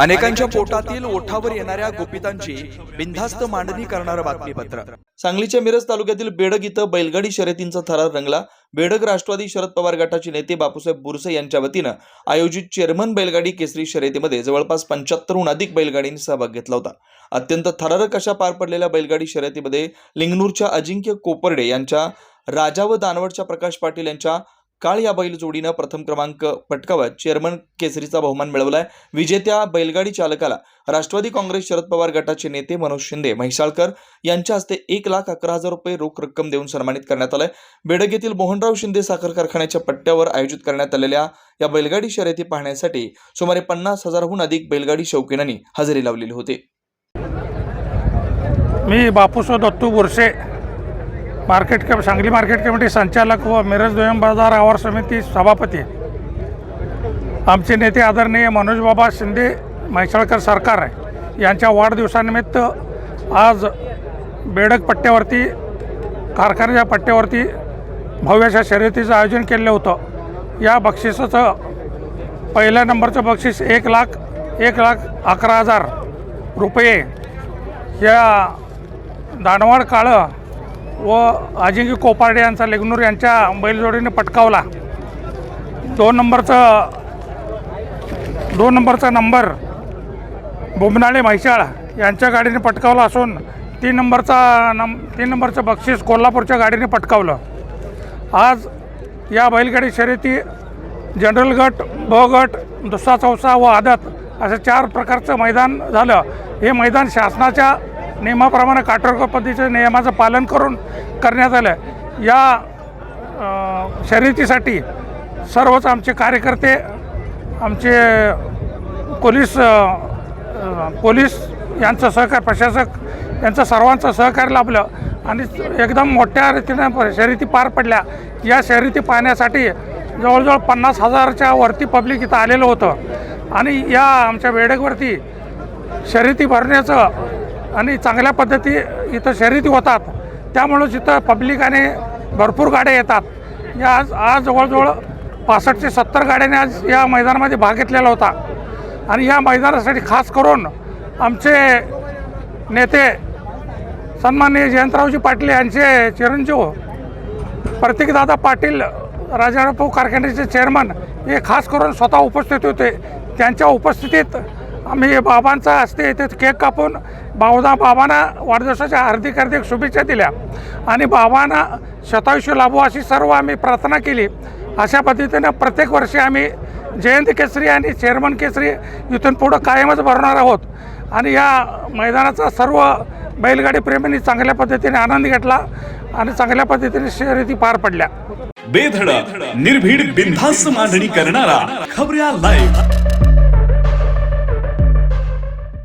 अनेकांच्या पोटातील ओठावर येणाऱ्या गुपितांची बिनधास्त मांडणी करणारं बातमीपत्र. सांगलीच्या मिरज तालुक्यातील बेडग इथं बैलगाडी शर्यतींचा थरार रंगला. बेडग राष्ट्रवादी शरद पवार गटाचे नेते बापूसाहेब बुरसे यांच्या वतीनं आयोजित चेअरमन बैलगाडी केसरी शर्यतीमध्ये जवळपास पंच्याहत्तरहून अधिक बैलगाडींनी सहभाग घेतला होता. अत्यंत थरारक अशा पार पडलेल्या बैलगाडी शर्यतीमध्ये लिंगनूरच्या अजिंक्य कोपर्डे यांच्या राजा व दानवडच्या प्रकाश पाटील यांच्या काळ या बैल जोडीनं प्रथम क्रमांक पटकावत चेअरमन केसरीचा बहुमान मिळवलाय. विजेत्या बैलगाडी चालकाला राष्ट्रवादी काँग्रेस शरद पवार गटाचे नेते मनोज शिंदे म्हैसाळकर यांच्या हस्ते एक लाख अकरा हजार रुपये रोख रक्कम देऊन सन्मानित करण्यात आलंय. बेडग येथील मोहनराव शिंदे साखर कारखान्याच्या पट्ट्यावर आयोजित करण्यात आलेल्या या बैलगाडी शर्यती पाहण्यासाठी सुमारे पन्नास हजारहून अधिक बैलगाडी शौकीनांनी हजेरी लावलेली होती. मी Bapuso Dattu Burse market cum Sangli market committee संचालक व मिरज दोयम बाजार आवार समिती सभापती आमचे नेते आदरणीय मनोजबाबा शिंदे म्हैसाळकर सरकार आहे. यांच्या वाढदिवसानिमित्त आज बेडक पट्ट्यावरती कारखान्याच्या पट्ट्यावरती भव्यशा शर्यतीचं आयोजन केलं होतं. या बक्षिसाचं पहिल्या नंबरचं बक्षीस एक लाख एक लाख अकरा हजार रुपये. या दानवाड काळं व अजिंक्य कोपार्डे यांचा लेगनूर यांच्या बैलजोडीने पटकावला. दोन नंबरचं दोन नंबरचा नंबर बुमनाळे म्हैसाळ यांच्या गाडीने पटकावला असून तीन नंबरचा नम तीन नंबरचं बक्षीस कोल्हापूरच्या गाडीने पटकावलं. आज या बैलगाडी शर्यती जनरल गट ब गट दुसरा चौसा व आदत असं चार प्रकारचं मैदान झालं. हे मैदान शासनाच्या नियमाप्रमाणे काटेकोर पद्धतीच्या नियमाचं पालन करून करण्यात आलं. या शर्यतीसाठी सर्वच आमचे कार्यकर्ते आमचे पोलीस पोलीस यांचं सहकार प्रशासक यांचं सर्वांचं सहकार्य लाभलं आणि एकदम मोठ्या रीतीनं प- शर्यती पार पडल्या. या शर्यती पाहण्यासाठी जवळजवळ पन्नास हजारच्या वरती पब्लिक इथं आलेलं होतं. आणि या आमच्या वेळेवरती शर्यती भरण्याचं आणि चांगल्या पद्धती इथं शर्यती होतात. त्यामुळं जिथं पब्लिकाने भरपूर गाड्या येतात. या आज आज जवळजवळ पासष्ट ते सत्तर गाड्याने आज या मैदानामध्ये भाग घेतलेला होता. आणि या मैदानासाठी खास करून आमचे नेते सन्माननीय जयंतरावजी पाटील यांचे चिरंजीव प्रतीकदादा पाटील राजाराभाऊ कारखान्याचे चेअरमन हे खास करून स्वतः उपस्थित होते. त्यांच्या उपस्थितीत आम्ही बाबांचा हस्ते इथे केक कापून बावदा बाबांना वाढदिवसाच्या हार्दिक हार्दिक शुभेच्छा दिल्या. आणि बाबांना शतायुष्य लाभो अशी सर्व आम्ही प्रार्थना केली. अशा पद्धतीनं प्रत्येक वर्षी आम्ही जयंत केसरी आणि चेअरमन केसरी इथून पुढं कायमच भरणार आहोत. आणि या मैदानाचा सर्व बैलगाडी प्रेमींनी चांगल्या पद्धतीने आनंद घेतला आणि चांगल्या पद्धतीने शर्यती पार पडल्या. बेधडक निर्भीड बिनधास्त मांडणी करणारा खबऱ्या लाईव्ह